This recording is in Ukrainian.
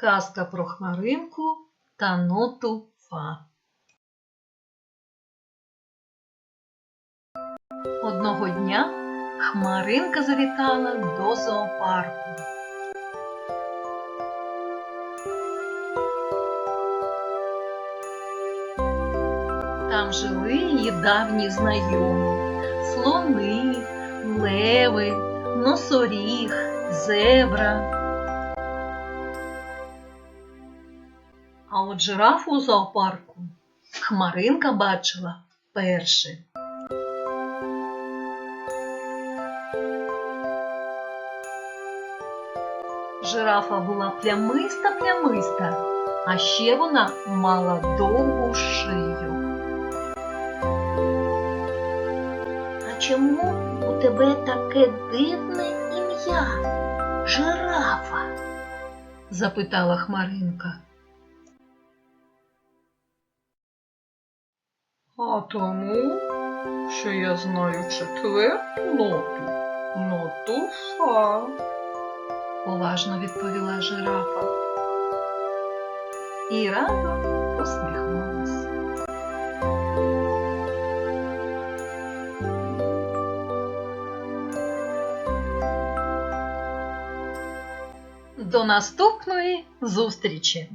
Казка про хмаринку та ноту фа. Одного дня хмаринка завітала до зоопарку. Там жили її давні знайомі слони, леви, носоріг, зебра. А от жирафу у зоопарку хмаринка бачила вперше. Жирафа була плямиста-плямиста, а ще вона мала довгу шию. А чому у тебе таке дивне ім'я? Жирафа. запитала Хмаринка. А тому, що я знаю четверту ноту, ноту фа, поважно відповіла жирафа. І радо посміхнулась. До наступної зустрічі!